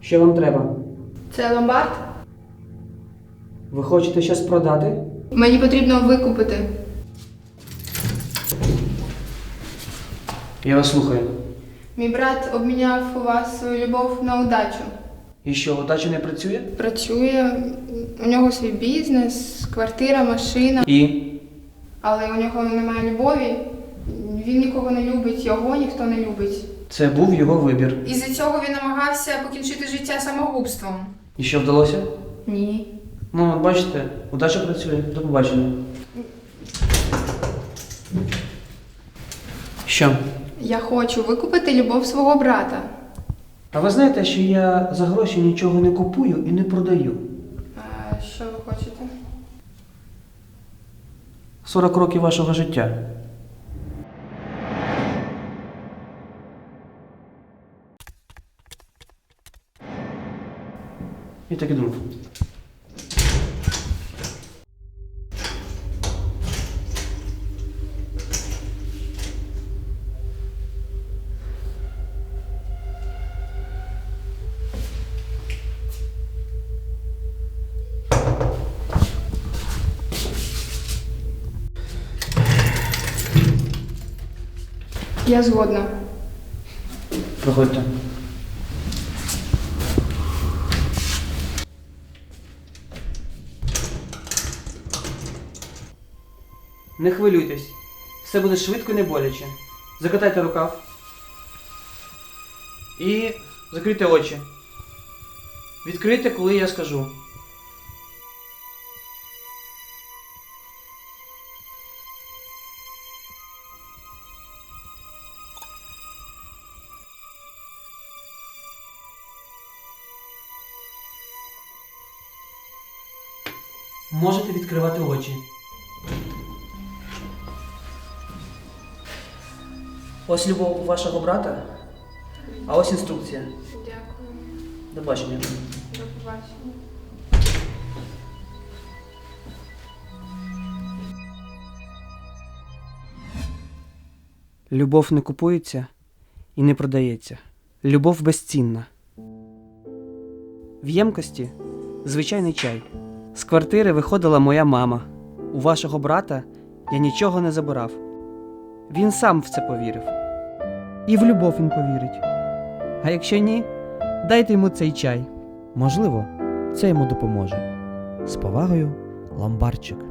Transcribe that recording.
Що вам треба? Це ломбард? Ви хочете щось продати? Мені потрібно викупити. Я вас слухаю. Мій брат обміняв у вас свою любов на удачу. І що, удача не працює? Працює, у нього свій бізнес, квартира, машина, І. але у нього немає любові. Він нікого не любить, його ніхто не любить. Це був його вибір. Із-за цього він намагався покінчити життя самогубством. І що вдалося? Ні. Ну, от бачите, удача працює. До побачення. Що? Я хочу викупити любов свого брата. А ви знаєте, що я за гроші нічого не купую і не продаю? А що ви хочете? 40 років вашого життя. І так і думав. Я згодна. Проходьте. Не хвилюйтесь. Все буде швидко і не боляче. Закатайте рукав. І закрийте очі. Відкрийте, коли я скажу. Можете відкривати очі. Ось любов вашого брата, а ось інструкція. Дякую. До бачення. До побачення. Любов не купується і не продається. Любов безцінна. В ємкості звичайний чай. З квартири виходила моя мама. У вашого брата я нічого не забирав. Він сам в це повірив. І в любов він повірить. А якщо ні, дайте йому цей чай. Можливо, це йому допоможе. З повагою, ломбарчик.